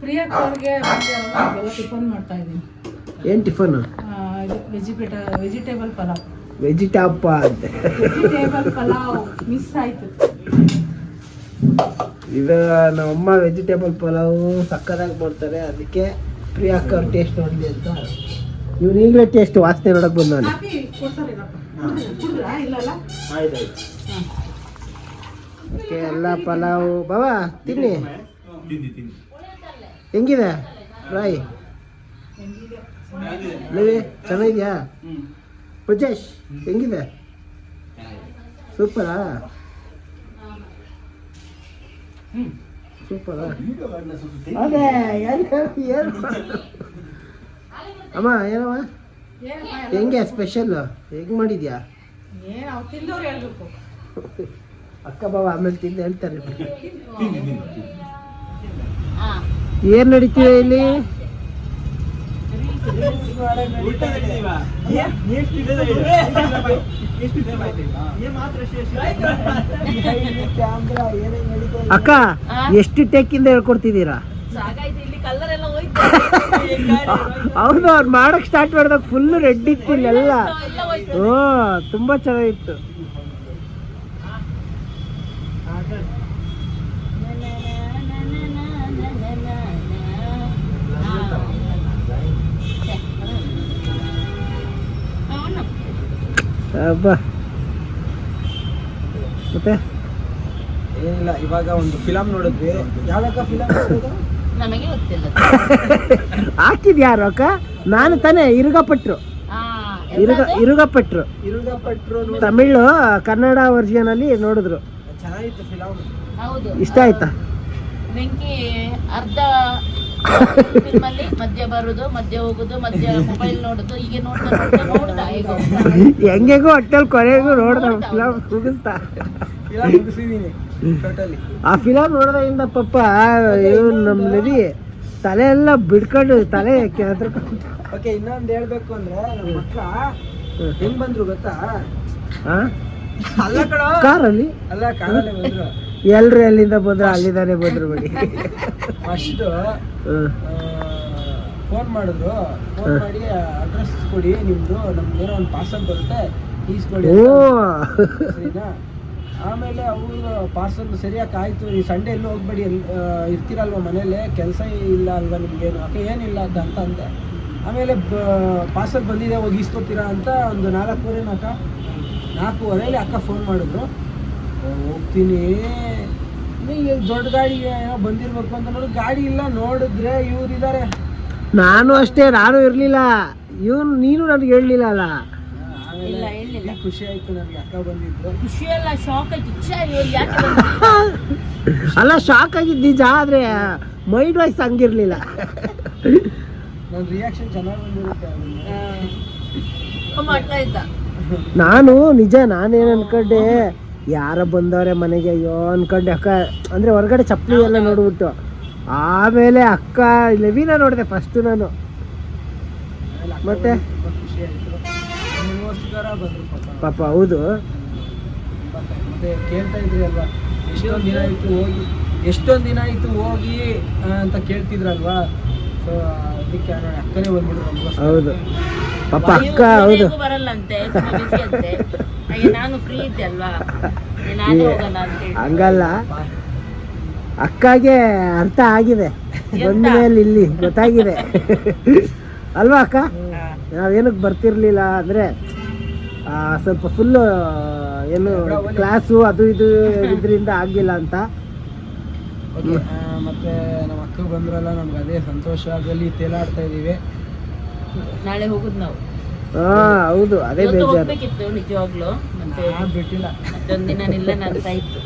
ಪ್ರಿಯಾ ಅವ್ರಿಗೆ ಎಲ್ಲ ಟಿಫನ್ ಮಾಡ್ತಾ ಇದ್ದೀನಿ. ಏನು ಟಿಫನ್? ವೆಜಿಟೇಟ ವೆಜಿಟೇಬಲ್ ಪಲಾವ್. ವೆಜಿಟಾಪ ಅಂತ ವೆಜಿಟೇಬಲ್ ಪಲಾವ್ ಮಿಸ್ ಆಯ್ತು. ಇದು ನಮ್ಮಮ್ಮ ವೆಜಿಟೇಬಲ್ ಪಲಾವು ಸಕ್ಕದಾಗಿ ಮಾಡ್ತಾರೆ ಅದಕ್ಕೆ ಪ್ರಿಯಾಕ್ಕ ಅವ್ರ ಟೇಸ್ಟ್ ನೋಡಲಿ ಅಂತ. ಇವ್ನು ಈಗಲೇ ಟೇಸ್ಟ್ ವಾಸನೆ ನೋಡಕ್ ಬಂದ ನಾನು. ಓಕೆ ಎಲ್ಲ ಪಲಾವ್. ಬಾಬಾ ತಿನ್ನಿ. ಹೆಂಗಿದೆ? ರಾಯ್? ಲೇವಿ ಚೆನ್ನಾಗಿದ್ಯಾ? ಪ್ರಜೇಶ್ ಹೆಂಗಿದೆ? ಸೂಪರಾ? ಸೂಪರಾ? ಅದೇ ಏನು ಏನು ಅಮ್ಮ ಏನಮ್ಮ? ಹೆಂಗೆ ಸ್ಪೆಷಲ್ ಹೆಂಗ್ ಮಾಡಿದ್ಯಾ? ಅಕ್ಕ ಬಾಬಾ ಆಮೇಲೆ ತಿಂದು ಹೇಳ್ತಾರೆ. ಏನ್ ನಡೀತೀವಿ ಇಲ್ಲಿ? ಅಕ್ಕ, ಎಷ್ಟು ಟೇಕಿಂದ ಹೇಳ್ಕೊಡ್ತಿದ್ದೀರಾ? ಹೌದು ಅವ್ರು ಮಾಡಕ್ ಸ್ಟಾರ್ಟ್ ಮಾಡಿದಾಗ ಫುಲ್ ರೆಡ್ ಇತ್ತು ಇಲ್ಲೆಲ್ಲ. ಹ್ಞೂ ತುಂಬಾ ಚೆನ್ನಾಗಿತ್ತು. ಅಬ್ಬಾ. ಮತ್ತೆ? ಏನಿಲ್ಲ ಇವಾಗ ಒಂದು ಫಿಲಮ್ ನೋಡಿದ್ವಿ. ಯಾವಾಗ ಫಿಲಮ್ ನಮಗೆ ಗೊತ್ತಿಲ್ಲ. ಹಾಕಿದ್ಯಾರು ಅಕ್ಕ ನಾನು ತಾನೇ ಇರುಗಪಟ್ರು. ಇರುಗ ಇರುಗಪಟ್ರು. ಇರುಗ ಪಟ್ರು ತಮಿಳು ಕನ್ನಡ ವರ್ಷನ್ ಅಲ್ಲಿ ನೋಡಿದ್ರು. ಚೆನ್ನಾಗಿತ್ತು ಫಿಲಮ್ ಹೌದು. ಇಷ್ಟ ಆಯ್ತಾ? ಬೆಂಕಿ ಅರ್ಧ ಮಧ್ಯ ಬರುದು ಮಧ್ಯ ಹೋಗುದು ಮಧ್ಯ ಮೊಬೈಲ್ ನೋಡುದು ಹೀಗೆ ನೋಡ್ತಾ ನೋಡ್ತಾ ನೋಡ್ದ ಈಗ. ಹೆಂಗೆಗೋ ಹೊಟ್ಟೆಲ್ ಕೊನೆಗೂ ನೋಡ್ದ ಫಿಲಮ್ ಮುಗಿಸ್ತಾ. ಫಿಲಮ್ ಆ ಫಿಲಮ್ ನೋಡಿದಾಗಿಂದ ಪಪ್ಪ ನಮ್ ನಮ್ಮ ನದಿ ತಲೆ ಎಲ್ಲ ಬಿಡ್ಕೊಂಡು ತಲೆ ಕೆದ್ರಕೊಂಡು. ಓಕೆ ಇನ್ನೊಂದು ಹೇಳ್ಬೇಕು ಅಂದ್ರೆ ನಮ್ಮ ಮಕ್ಕ ಹೆಂಗ್ ಬಂದ್ರು ಗೊತ್ತಾ? ಅಲ್ಲ ಕಣ. ಕಾರಲ್ಲಿ? ಅಲ್ಲ ಕಾರಲ್ಲಿ ಬಂದ್ರು. ಎಲ್ರು ಎಲ್ಲಿಂದ ಬಂದ್ರು ಅಲ್ಲಿಂದಾನೆ ಬಂದ್ರು ಬಿಡಿ. ಫಸ್ಟ್. ಫೋನ್ ಮಾಡಿದ್ರು. ಫೋನ್ ಮಾಡಿ ಅಡ್ರೆಸ್ ಕೊಡಿ ನಿಮ್ದು ನಮ್ಗೆ ಏನೋ ಒಂದು ಪಾರ್ಸಲ್ ಬರುತ್ತೆ ಈಸ್ಕೊಡಿ ಸರಿನಾ? ಆಮೇಲೆ ಅವ್ರು ಪಾರ್ಸಲ್ ಸರಿಯಾಗಿ ಆಯ್ತು ಈ ಸಂಡೇ ಎಲ್ಲೂ ಹೋಗ್ಬೇಡಿ ಎಲ್ ಇರ್ತೀರಲ್ವ ಮನೇಲಿ ಕೆಲಸ ಇಲ್ಲ ಅಲ್ವಾ ನಿಮ್ಗೇನು? ಅಕ್ಕ ಏನಿಲ್ಲ ಅಂತ ಅಂತ ಅಂದೆ. ಆಮೇಲೆ ಪಾರ್ಸಲ್ ಬಂದಿದೆ ಹೋಗಿ ಈಸ್ಕೊತೀರಾ ಅಂತ ಒಂದು ನಾಲ್ಕೂವರೆ ಅಕ್ಕ ನಾಲ್ಕೂವರೆಯಲ್ಲಿ ಅಕ್ಕ ಫೋನ್ ಮಾಡಿದ್ರು. ಹೋಗ್ತೀನಿ. ನೀ ದೊಡ್ಡ ಗಾಡಿಗೆ ಏನೋ ಬಂದಿರ್ಬೇಕು ಅಂತ ನೋಡಿ. ಗಾಡಿ ಇಲ್ಲ ನೋಡಿದ್ರೆ ಇವ್ರು ಇದ್ದಾರೆ ನಾನು ಅಷ್ಟೇ ನಾನು ಇರ್ಲಿಲ್ಲ. ಇವನು ನೀನು ನನಗೆ ಹೇಳಲಿಲ್ಲ ಅಲ್ಲ? ಇಲ್ಲ, ಹೇಳಿಲ್ಲ. ಖುಷಿ ಆಯ್ತು ನನಗೆ ಅಕ್ಕ ಬಂದಿದ್ದು? ಖುಷಿ ಎಲ್ಲ ಶಾಕ್ ಆಯ್ತು. ಇಚ್ಛೆ ಇವ್ರು ಯಾಕೆ ಅಲ್ಲ ಶಾಕ್ ಆಗಿದ್ದು ನಿಜ ಆದ್ರೆ ಮೈಂಡ್ ವಾಯ್ಸ್ ಹಂಗಿರ್ಲಿಲ್ಲ. ನನ್ನ ರಿಯಾಕ್ಷನ್ ಚೆನ್ನಾಗಿ ಬಂದಿರುತ್ತೆ ಬಂದಿಲ್ಲ? ಮಾಡ್ತಾ ಇದ್ದ ನಾನು ನಿಜ ನಾನೇನ್ ಅನ್ಕೊಂಡೆ? ಯಾರ ಬಂದವ್ರೆ ಮನೆಗೆ? ಅಯ್ಯೋ ಅನ್ಕೊಂಡೆ ಅಕ್ಕ. ಅಂದ್ರೆ ಹೊರಗಡೆ ಚಪ್ಪಲಿ ಎಲ್ಲ ನೋಡ್ಬಿಟ್ಟು. ಆಮೇಲೆ ಅಕ್ಕ ಲೆವಿನ ನೋಡಿದೆ ಫಸ್ಟ್ ನಾನು. ಮತ್ತೆ? ಪಾಪ ಹೌದು. ಮತ್ತೆ ಕೇಳ್ತಾ ಇದ್ರಿ ಅಲ್ವಾ? ಎಷ್ಟೊಂದು ದಿನ ಆಯ್ತು ಹೋಗಿ ಎಷ್ಟೊಂದು ದಿನ ಆಯ್ತು ಹೋಗಿ ಅಂತ ಕೇಳ್ತಿದ್ರಲ್ವಾ? ಸೊ ಅದಕ್ಕೆ ಅಕ್ಕನೇ ನಮಗೋಸ್ಕರ ಹೌದು. ಪಾಪ ಅಕ್ಕ ಹೌದು. ಮನೆಗೂ ಬರಲ್ಲಂತೆ ತುಂಬಾ busy ಅಂತೆ. ನಾನು ಫ್ರೀ ಇದ್ದೆ ಅಲ್ವಾ? ನಾನೇ ಹೋಗಲ್ಲ ಅಂತ ಹೇಳಿ ಹಂಗಲ್ಲ. ಅಕ್ಕಗೆ ಅರ್ಥ ಆಗಿದೆ. ಬಂದ ಮೇಲೆ ಇಲ್ಲಿ ಗೊತ್ತಾಗಿದೆ. ಅಲ್ವಾ ಅಕ್ಕ? ನಾವೇನಕ್ಕೆ ಬರ್ತಿರ್ಲಿಲ್ಲ ಅಂದ್ರೆ ಸ್ವಲ್ಪ ಫುಲ್ಲು ಏನು ಕ್ಲಾಸು ಅದು ಇದು ಇದರಿಂದ ಆಗಿಲ್ಲ ಅಂತ. ಮತ್ತೆ ನಮ್ಮ ಅಕ್ಕ ಬಂದ್ರಲ್ಲ ನಮ್ಗೆ ಅದೇ ಸಂತೋಷ. ಅದರಲ್ಲಿ ತೇಲಾಡ್ತಾ ಇದ್ದೀವಿ. ನಾಳೆ ಹೋಗುದು ನಾವು. ಹಾ ಹೌದು ಅದೇ ಇವತ್ತು ಬೇಜಾರು. ಹೋಗ್ಬೇಕಿತ್ತು ನಿಜವಾಗ್ಲು. ಮತ್ತೆ ನಾನ್ ಬಿಟ್ಟಿಲ್ಲ. ದಿನ ನಿಲ್ಲನ ಅಂತ ಇತ್ತು.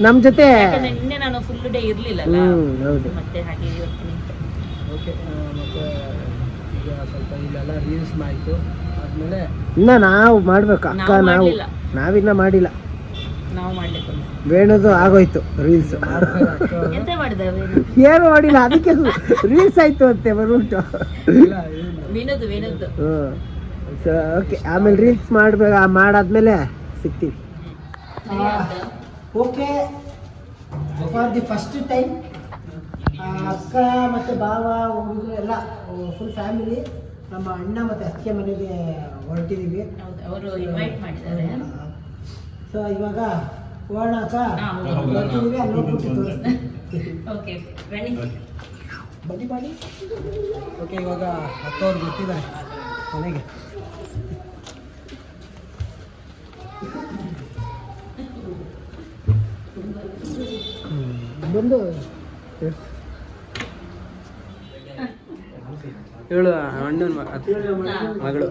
ನಮ್ ಜೊತೆ ಯಾಕಂದ್ರೆ ನಿನ್ನೆ ನಾನು ಫುಲ್ ಡೇ ಇರ್ಲಿಲ್ಲಲ್ಲ? ಹ್ಮ್ ಹೌದು. ಮತ್ತೆ ಹಾಗೆ ಇವತ್ತು ನಿಂತು. ಓಕೆ ಮತ್ತೆ ಈಗ ಸ್ವಲ್ಪ ಇಲ್ಲೆಲ್ಲ ರೀಲ್ಸ್ ಆಯ್ತು ಆದ್ಮೇಲೆ ಇನ್ನ ನಾವು ಮಾಡ್ಬೇಕು ಅಕ್ಕ ನಾವು ನಾವು. ಮಾಡ್ಲಿಲ್ಲ. ನಾವಿನ್ನ ಮಾಡಿಲ್ಲ. ನಾವು ಮಾಡ್ಲಿಕ್ಕೆ ವೇಣುದು ಆಗೋಯ್ತು ರೀಲ್ಸ್ ಏನು ಮಾಡಿಲ್ಲ ಅದಕ್ಕೆ ರೀಲ್ಸ್ ಆಯ್ತು ಅಂತೆ ಬರುಂಟು. ಓಕೆ ಆಮೇಲೆ ರೀಲ್ಸ್ ಮಾಡ್ಬೇಕು ಮಾಡಾದ್ಮೇಲೆ ಸಿಗ್ತೀವಿ okay. For the first time ಅಕ್ಕ ಮತ್ತು ಭಾವ ಹುಡುಗರು ಎಲ್ಲ ಫುಲ್ ಫ್ಯಾಮಿಲಿ ನಮ್ಮ ಅಣ್ಣ ಮತ್ತು ಅತ್ತೆ ಮನೆಗೆ ಹೊರಟಿದ್ದೀವಿ ಹೌದು ಅವರು ಇನ್ವೈಟ್ ಮಾಡಿದ್ದಾರೆ. ಸೊ ಇವಾಗ ತೋರಿಸ್ತೀನಿ ಓಕೆ ಬನ್ನಿ ಬನ್ನಿ ಬನ್ನಿ. ಓಕೆ ಇವಾಗ ಹತ್ತವ್ರು ಬರ್ತಿದ್ದಾರೆ ಮನೆಗೆ. ಬಂದು. ಹೇಳು ಅಣ್ಣನ ಮಗಳು.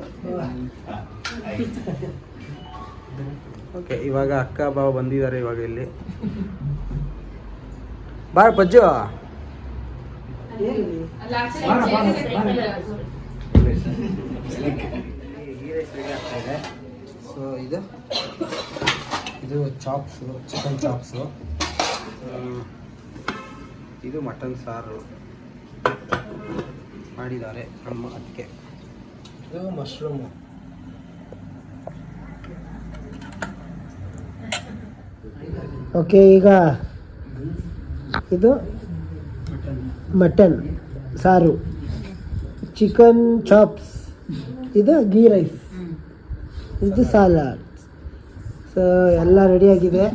ಓಕೆ ಇವಾಗ ಅಕ್ಕ ಬಾವ ಬಂದಿದ್ದಾರೆ ಇವಾಗ ಇಲ್ಲಿ. ಬಾರ ಪಜ್ಜು. ಸೊ ಇದು? ಇದು ಚಾಪ್ಸು ಚಿಕನ್ ಚಾಪ್ಸು ಇದು ಮಟನ್ ಸಾರು. ಮಾಡಿದ್ದಾರೆ ನಮ್ಮ ಅದಕ್ಕೆ ಇದು ಮಶ್ರೂಮು ಓಕೆ ಈಗ ಇದು ಮಟನ್ ಸಾರು ಚಿಕನ್ ಚಾಪ್ಸ್ ಇದು ಗೀ ರೈಸ್ ಇದು ಸಾಲಾಡ್. ಸೊ ಎಲ್ಲ ರೆಡಿಯಾಗಿದೆ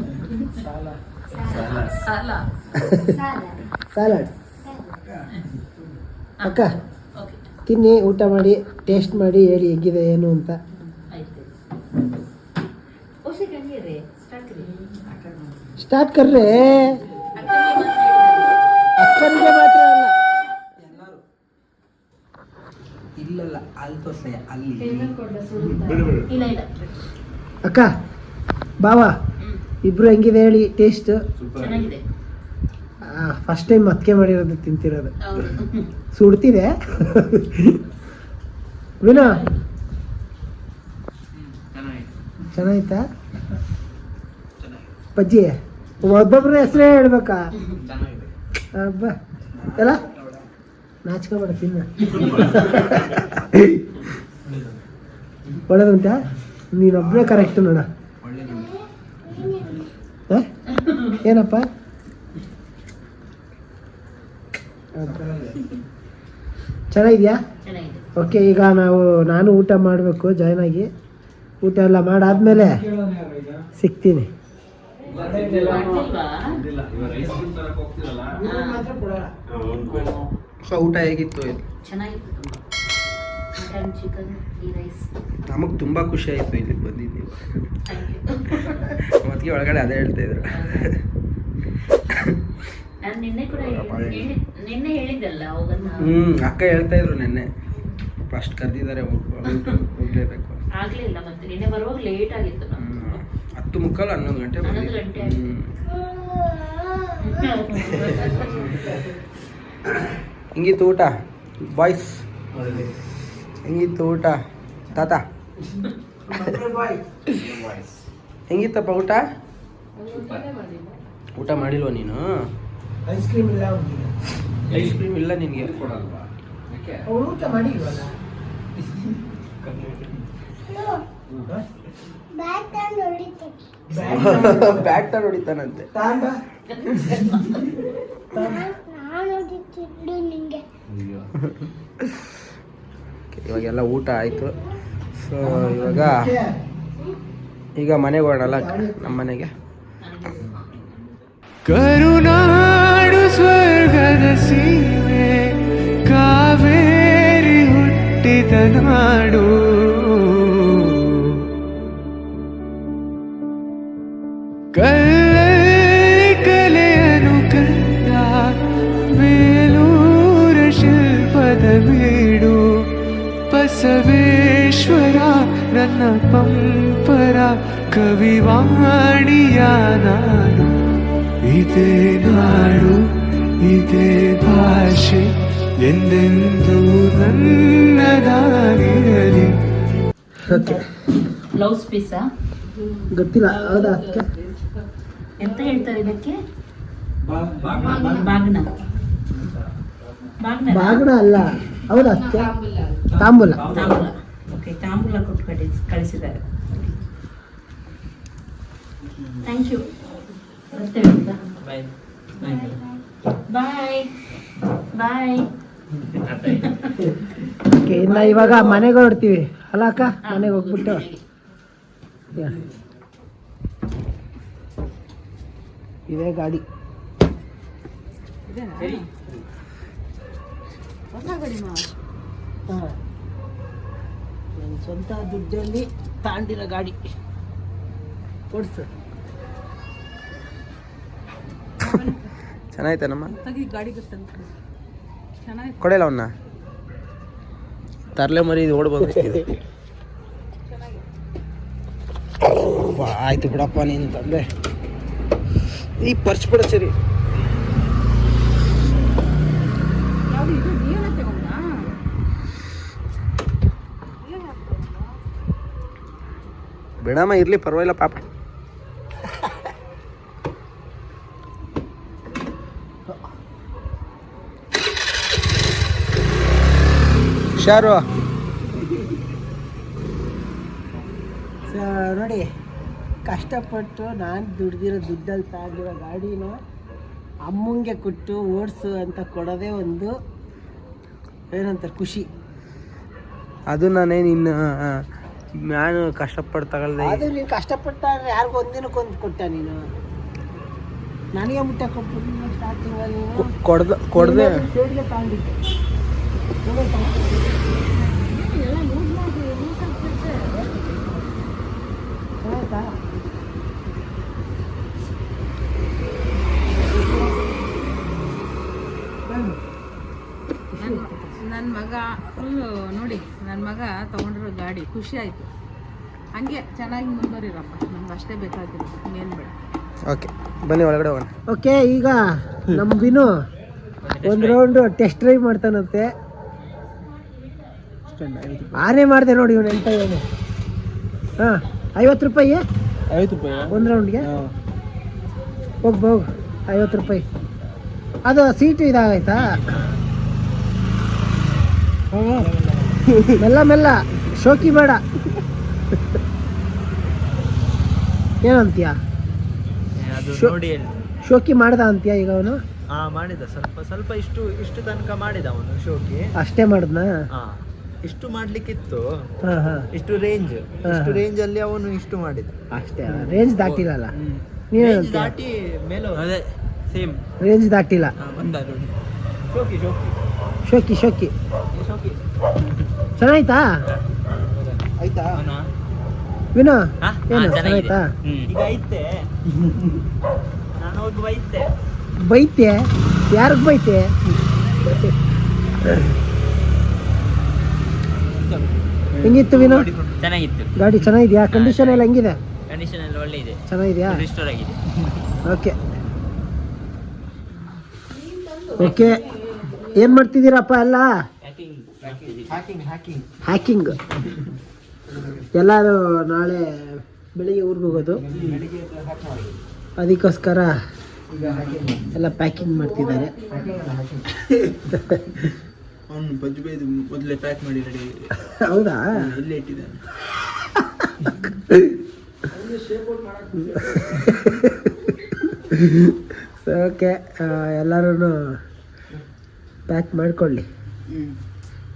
ಸಾಲ ಸಾಲಾಡ್. ಅಕ್ಕ ತಿನ್ನಿ ಊಟ ಮಾಡಿ ಟೇಸ್ಟ್ ಮಾಡಿ ಹೇಳಿ ಹೇಗಿದೆ ಏನು ಅಂತ ಆಯ್ತು ಓಸಿ ಗಂಡಿಯರೇ ಸ್ಟಾರ್ಟ್ ರೀ ಸ್ಟಾರ್ಟ್ ಕರ್ರೆ. ಅಕ್ಕನಿಗೆ ಮಾತ್ರ ಅಲ್ಲ. ಎಲ್ಲರೂ ಇಲ್ಲಲ್ಲ ಅಲ್ಲಿ ತೋರ್ಸಯ್ಯ ಅಲ್ಲಿ ಇಲ್ಲ. ಇಲ್ಲ ಅಕ್ಕ ಬಾವ ಇಬ್ರು ಹೆಂಗಿದೆ ಹೇಳಿ ಟೇಸ್ಟ್ ಚೆನ್ನಾಗಿದೆ. ಫಸ್ಟ್ ಟೈಮ್ ಮತ್ಕೆ ಮಾಡಿರೋದು ತಿಂತಿರೋದು. ಸುಡ್ತಿದೆ? ವಿನೋ? ಚೆನ್ನಾಯ್ತಾ? ಪಜ್ಜಿ ಒಬ್ಬೊಬ್ರ ಹೆಸರೇ ಹೇಳ್ಬೇಕಾ? ಹಬ್ಬ ಎಲ್ಲ? ನಾಚ್ಕೋಬೇಡ ತಿನ್ನ. ಒಳ್ಳೇದುಂಟಾ? ನೀನೊಬ್ಬನೇ ಕರೆಕ್ಟ್ ನೋಡ? ಏನಪ್ಪ? ಚೆನ್ನಾಗಿದ್ಯಾ? ಚೆನ್ನಾಗಿದೆ. ಓಕೆ ಈಗ ನಾವು ನಾನು ಊಟ ಮಾಡಬೇಕು ಜಾಯ್ನ್ ಆಗಿ. ಊಟ ಎಲ್ಲ ಮಾಡಾದ್ಮೇಲೆ ಸಿಗ್ತೀನಿ? ಸೊ ಊಟ ಹೇಗಿತ್ತು? ಚೆನ್ನಾಗಿತ್ತು ತುಂಬಾ. ಮಟನ್ ಚಿಕನ್ ಗೀ ರೈಸ್ ನಮಗೆ ತುಂಬ ಖುಷಿ ಆಯಿತು ಇಲ್ಲಿ ಬಂದಿದ್ದೀವಿ ಥ್ಯಾಂಕ್ ಯು ಮತ್ತೆ ಒಳಗಡೆ ಅದೇ ಹೇಳ್ತಾ ಇದ್ರು. ನಾನು ನಿನ್ನೆ ಕೂಡ ನಿನ್ನೆ ಹೇಳಿದ್ದಲ್ಲ ಹೋಗನ್ನ ಹ್ಞೂ ಅಕ್ಕ ಹೇಳ್ತಾ ಇದ್ರು ನಿನ್ನೆ. ಫಸ್ಟ್ ಕರೆದಿದ್ದಾರೆ ಹೋಗ್ಲೇಬೇಕು ಆಗ್ಲಿಲ್ಲ ಮತ್ತೆ. ನಿನ್ನೆ ಬರುವಾಗ ಲೇಟ್ ಆಗಿತ್ತು ಹ್ಮ್. ಹತ್ತು ಮುಕ್ಕಾಲು ಹನ್ನೊಂದು ಗಂಟೆ ಹಿಂಗಿತ್ತು ಊಟ? ಬಾಯ್ಸ್? ಹೆಂಗಿತ್ತು ಊಟ? ತಾತ? ಹೆಂಗಿತ್ತಪ್ಪ ಊಟ? ಊಟ ಮಾಡಿಲ್ವ ನೀನು? ಐಸ್ ಕ್ರೀಮ್ ಇಲ್ಲ ಐಸ್ ಕ್ರೀಮ್ ಇಲ್ಲ ನಿನಗೆ. ಕೊಡಲ್ವಾ ಊಟ ಮಾಡಿಲ್ವಲ್ಲ? ಬ್ಯಾಟ್ ತಾನು ಹೊಡಿತಾನಂತೆ. ಇವಾಗೆಲ್ಲ ಊಟ ಆಯಿತು. ಸೊ ಇವಾಗ ಈಗ ಮನೆಗೆ ಹೋಗೋಣಲ್ಲ? ನಮ್ಮ ಮನೆಗೆ. ಕರುನಾಡು ಸ್ವರ್ಗದ ಸೀಮೆ ಕಾವೇರಿ ಹುಟ್ಟಿದ ನಾಡು. ಕಲ್ಲಲ್ಲಿ ಕಲೆಯನು ಕಂಡ ಬೇಲೂರ ಶಿಲ್ಪದ ಬೀಡು, ಬಸವೇಶ್ವರ ನನ್ನ ಪಂಪರ ಕವಿವಾಣಿಯ ನಾನು. ಇದೇ ನಾಡು, ಇದೇ ಭಾಷೆ, ಎಂದೆಂದು ನನ್ನದಾಗಿರಲಿ. ಓಕೆ ಬ್ಲೌಸ್ ಪೀಸಾ ಗೊತ್ತಿಲ್ಲ ಹೌದಾ? ಅದಕ್ಕೆ ಎಂತ ಹೇಳ್ತಾರೆ ಇದಕ್ಕೆ? ಬಾಗ್ನ. ಬಾಗ್ನ. ಅಲ್ಲ. ಹೌದಾ ಅದಕ್ಕೆ ತಾಂಬೂಲ. ತಾಂಬೂಲ. ಓಕೆ ತಾಂಬೂಲ ಕೊಟ್ಟು ಕಳಿ ಕಳಿಸಿದ್ದಾರೆ. ಥ್ಯಾಂಕ್ ಯು ಬರ್ತೇವೆ ಬಾಯ್ ಬಾಯ್ ಓಕೆ ಇನ್ನು ಇವಾಗ ಮನೆಗೆ ಹೊರಡ್ತೀವಿ. ಅಲ್ಲ ಅಕ್ಕ ಮನೆಗೆ ಹೋಗ್ಬಿಟ್ಟು. ಇದೇ ಗಾಡಿ. ಹಾ. ನನ್ನ ಸ್ವಂತ ದುಡ್ಡಲ್ಲಿ ತಾಂಡಿರೋ ಗಾಡಿ. ಕೊಡ್ಸು. ಚೆನ್ನಾಯ್ತಾನಮ್ಮ ಕೊಡಲ್ಲ ಅವನ್ನ? ತರಲೆ ಮರಿ ಇದು ಓಡ್ಬೋದು. ಆಯ್ತು ಬಿಡಪ್ಪ ನೀನು ತಂದೆ. ಈ ಪರ್ಚ್ ಬಿಡ ಸರಿ. ಬಿಡಮ್ಮ ಇರ್ಲಿ ಪರವಾಗಿಲ್ಲ ಪಾಪ. ಹುಷಾರು. ಸೊ ನೋಡಿ ಕಷ್ಟಪಟ್ಟು ನಾನು ದುಡ್ದಿರೋ ದುಡ್ಡಲ್ಲಿ ತಾಗಿರೋ ಗಾಡಿನ ಅಮ್ಮಂಗೆ ಕೊಟ್ಟು ಓಡಿಸು ಅಂತ ಕೊಡೋದೇ ಒಂದು ಏನಂತಾರೆ ಖುಷಿ. ಅದು ನಾನೇನು ಇನ್ನು ನಾನು ಕಷ್ಟಪಟ್ಟು ತಗೊಳ್ದೆ. ಅದು ನೀನು ಕಷ್ಟಪಟ್ಟ ಯಾರಿಗೂ ಒಂದಿನಕ್ಕೊಂದು ಕೊಟ್ಟ ನೀನು? ನನಗೆ ಮುಟ್ಟ ಕೊಟ್ಟು ಸ್ಟಾರ್ಟಿಂಗಲ್ಲಿ ಕೊಡ್ದ ಕೊಡ್ದೆ. ಸೇಡ್ಗೆ ತಗೊಂಡಿದ್ದೆ ಚೆನ್ನಾಯ್ತಾ ನನ್ನ ಮಗ ಫುಲ್ಲು ನೋಡಿ ನನ್ನ ಮಗ ತೊಗೊಂಡಿರೋ ಗಾಡಿ ಖುಷಿ ಆಯಿತು. ಹಂಗೆ ಚೆನ್ನಾಗಿ ಮುಂದುವರಿರಪ್ಪ ನಮ್ಗೆ ಅಷ್ಟೇ ಬೇಕಾಗಿಲ್ಲ ಇನ್ನೇನು ಬೇಡ. ಓಕೆ ಬನ್ನಿ ಒಳಗಡೆ ಹೋಗೋಣ. ಓಕೆ ಈಗ ನಮ್ಮ ಬಿನು ಒಂದು ರೌಂಡು ಟೆಸ್ಟ್ ಡ್ರೈವ್ ಮಾಡ್ತಾನಂತೆ. ಆನೆ ಮಾಡಿದೆ ನೋಡಿ ಇವನು ಎಂತ ಇವನು ಹಾಂ ಐವತ್ತು ರೂಪಾಯಿ? ಐವತ್ತು ರೂಪಾಯಿ ಒಂದು ರೌಂಡ್ಗೆ ಹೋಗ್ ಹೋಗ್ ಐವತ್ತು ರೂಪಾಯಿ. ಅದು ಸೀಟು ಇದಾಗೈತಾ. ಮೆಲ್ಲ ಮೆಲ್ಲ. ಶೋಕಿ ಬೇಡ. ಏನಂತೀಯ? ಅದು ನೋಡಿ ಶೋಕಿ ಮಾಡ್ದ ಅಂತೀಯ ಈಗ ಅವನು? ಹಾ ಮಾಡಿದ. ಸ್ವಲ್ಪ ಸ್ವಲ್ಪ ಇಷ್ಟು ಇಷ್ಟು ತನಕ ಮಾಡಿದ ಅವನು ಶೋಕಿ. ಅಷ್ಟೇ ಮಾಡಿದ್ನಾ? ಹಾ ಇಷ್ಟು ಮಾಡ್ಲಿಕ್ಕಿತ್ತು. ಹಾಂ ಹಾಂ. ಇಷ್ಟು ರೇಂಜ್ ಇಷ್ಟು. ರೇಂಜ್ ಅಲ್ಲಿ ಅವನು ಇಷ್ಟು ಮಾಡಿದ. ಅಷ್ಟೇ ರೇಂಜ್ ದಾಟಿಲ್ಲಲ್ಲ ರೇಂಜ್ ದಾಟಿ ಮೇಲೆ ಅದೇ ಸೇಮ್ ರೇಂಜ್ ದಾಟಿಲ್ಲ. ಶೋಕಿ ಶೋಕಿ. ಶೋಕಿ ಶೋಕಿ. ಶೋಕಿ ಚೆನ್ನಾಯ್ತಾ? ಆಯ್ತಾ? ವಿನೋ ಏನು? ಚೆನ್ನಾಯ್ತಾ? ಈಗ ಐತೆ. ನಾನು ಹೋಗಿ ಬೈತೆ. ಬೈತೆ? ಯಾರಿಗೆ ಬೈತೆ? ಹೆಂಗಿತ್ತು ವಿನೋ? ಚೆನ್ನಾಗಿತ್ತು. ಗಾಡಿ ಚೆನ್ನಾಗಿದೆಯಾ? ಕಂಡೀಷನ್ ಎಲ್ಲ ಹೆಂಗಿದೆ? ಕಂಡೀಷನ್ ಎಲ್ಲ ಒಳ್ಳೆ ಇದೆ ಚೆನ್ನಾಗಿದೆಯಾ? ರಿಸ್ಟೋರ್ ಆಗಿದೆ. Okay okay. ಏನು ಮಾಡ್ತಿದ್ದೀರಪ್ಪ ಎಲ್ಲ? ಹ್ಯಾಕಿಂಗ್ ಎಲ್ಲರೂ ನಾಳೆ ಬೆಳಿಗ್ಗೆ ಊರಿಗೆ ಹೋಗೋದು. ಅದಕ್ಕೋಸ್ಕರ ಎಲ್ಲ ಪ್ಯಾಕಿಂಗ್ ಮಾಡ್ತಿದ್ದಾರೆ. ಅವನು ಬಜ್ಜು ಬೈದು ಮೊದಲೇ ಪ್ಯಾಕ್ ಮಾಡಿ ರೆಡಿ ಹೌದಾ? ಇಲ್ಲೇ ಇಟ್ಟಿದ್ದಾನೆ? ಓಕೆ ಎಲ್ಲರೂ ಪ್ಯಾಕ್ ಮಾಡ್ಕೊಳ್ಳಿ.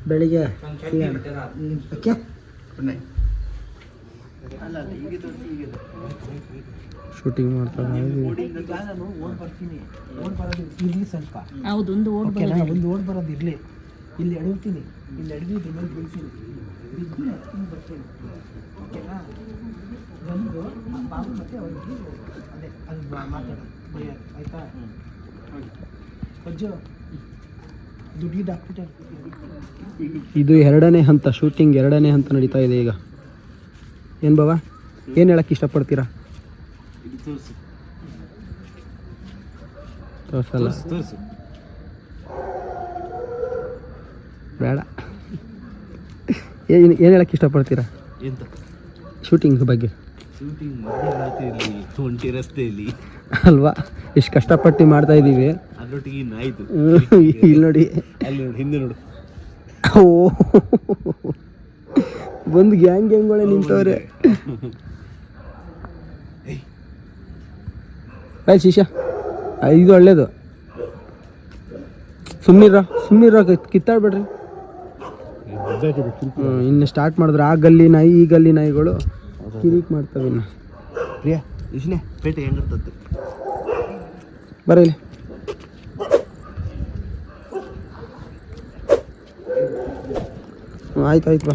ಬೆಳಿಗ್ಗೆ ಓಕೆ ಶೂಟಿಂಗ್ ಮಾಡ್ತಾ ನಾನು ಓಡ್ ಬರ್ತೀನಿ. ಓಡ್ ಬರೋದು ಇರಲಿ ಸ್ವಲ್ಪ. ಓಡ್ ಓಕೆನಾ ಒಂದು ಓಡ್ ಬರೋದು ಇರಲಿ. ಇಲ್ಲಿ ಅಡಗ್ತೀನಿ ಇಲ್ಲಿ ಇದ್ರ ಮೇಲೆ ಬೀಳ್ತೀನಿ. ಬರ್ತೀನಿ. ಓಕೆನಾ ಬಂದು ಆ ಬಾಬು ಮತ್ತೆ ಅವ್ರಿಗೆ ಅದೇ ಅದು ಬಾ- ಮಾತಾಡೋದು ಆಯ್ತಾ? ಅಜ್ಜು ಇದು ಎರಡನೇ ಹಂತ ಶೂಟಿಂಗ್ ಎರಡನೇ ಹಂತ ನಡೀತಾ ಇದೆ ಈಗ. ಏನು ಬಾಬಾ ಏನು ಹೇಳಕ್ಕೆ ಇಷ್ಟಪಡ್ತೀರಾ? ತೋರ್ಸಲ್ಲ. ಬೇಡ. ಏನು ಏನು ಹೇಳಕ್ಕೆ ಇಷ್ಟಪಡ್ತೀರಾ? ಶೂಟಿಂಗ್ ಬಗ್ಗೆ. ಶೂಟಿಂಗ್ ಒಂಟಿ ರಸ್ತೆಯಲ್ಲಿ. ಅಲ್ವಾ? ಎಷ್ಟು ಕಷ್ಟಪಟ್ಟು ಮಾಡ್ತಾ ಇದ್ದೀವಿ ಅದರೊಟ್ಟಿಗೆ ಇಲ್ಲಿ ನೋಡಿ. ಅಲ್ಲಿ ನೋಡಿ ಹಿಂದೆ ನೋಡು. ಓ. ಒಂದು ಗ್ಯಾಂಗ್ ಗ್ಯಾಂಗ್ಗಳೇ ನಿಂತವ್ರೆ. ಆಯ್ ಶಿಶಾ ಇದು ಒಳ್ಳೇದು. ಸುಮ್ಮನಿರ ಸುಮ್ಮನಿರ ಕಿತ್ತಾಡ್ಬೇಡ್ರಿ. ಇನ್ನು ಸ್ಟಾರ್ಟ್ ಮಾಡಿದ್ರೆ ಆ ಗಲ್ಲಿ ನಾಯಿ ಈ ಗಲ್ಲಿ ನಾಯಿಗಳು ಕಿರಿಕ್ ಮಾಡ್ತಾವೆ ಪ್ರಿಯಾ ಇಷ್ನೇ ಪೇಟೆ ಹೆಂಗಿರ್ತದೆ? ಬರೀಲಿ. ಆಯ್ತು ಆಯ್ತು ಬಾ.